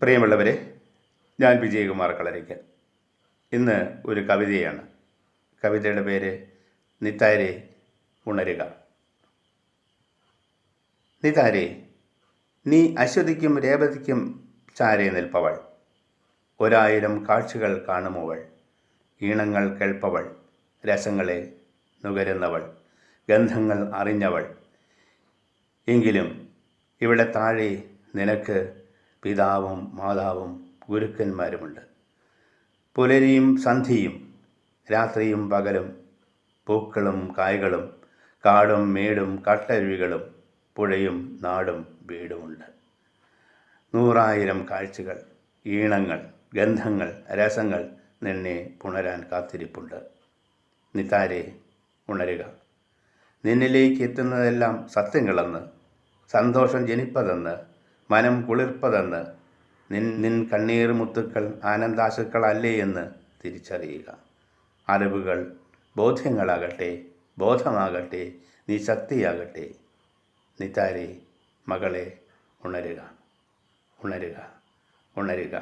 പ്രിയമുള്ളവരെ ഞാൻ വിജയകുമാർ കളരിക്കൽ. ഇന്ന് ഒരു കവിതയാണ്. കവിതയുടെ പേര് നിത്താരെ ഉണരുക. നിതാരെ നീ അശ്വതിക്കും രേവതിക്കും ചാരെ നിൽപ്പവൾ. ഒരായിരം കാഴ്ചകൾ കാണുമവൾ. ഈണങ്ങൾ കേൾപ്പവൾ. രസങ്ങളെ നുകരുന്നവൾ. ഗന്ധങ്ങൾ അറിഞ്ഞവൾ. എങ്കിലും ഇവിടെ താഴെ നിനക്ക് പിതാവും മാതാവും ഗുരുക്കന്മാരുമുണ്ട്. പുലരിയും സന്ധിയും രാത്രിയും പകലും പൂക്കളും കായ്കളും കാടും മേടും കട്ടരുവികളും പുഴയും നാടും വീടുമുണ്ട്. നൂറായിരം കാഴ്ചകൾ ഈണങ്ങൾ ഗന്ധങ്ങൾ രസങ്ങൾ നിന്നെ പുണരാൻ കാത്തിരിപ്പുണ്ട്. നിതാരെ ഉണരുക. നിന്നിലേക്ക് എത്തുന്നതെല്ലാം സത്യങ്ങളെന്ന് സന്തോഷം ജനിപ്പതെന്ന് മനം കുളിർപ്പതെന്ന് നിൻ നിൻ കണ്ണീർ മുത്തുക്കൾ ആനന്ദാശുക്കളല്ലേ എന്ന് തിരിച്ചറിയുക. അറിവുകൾ ബോധ്യങ്ങളാകട്ടെ ബോധമാകട്ടെ നീ ശക്തിയാകട്ടെ. നിതാരെ മകളെ ഉണരുക ഉണരുക ഉണരുക.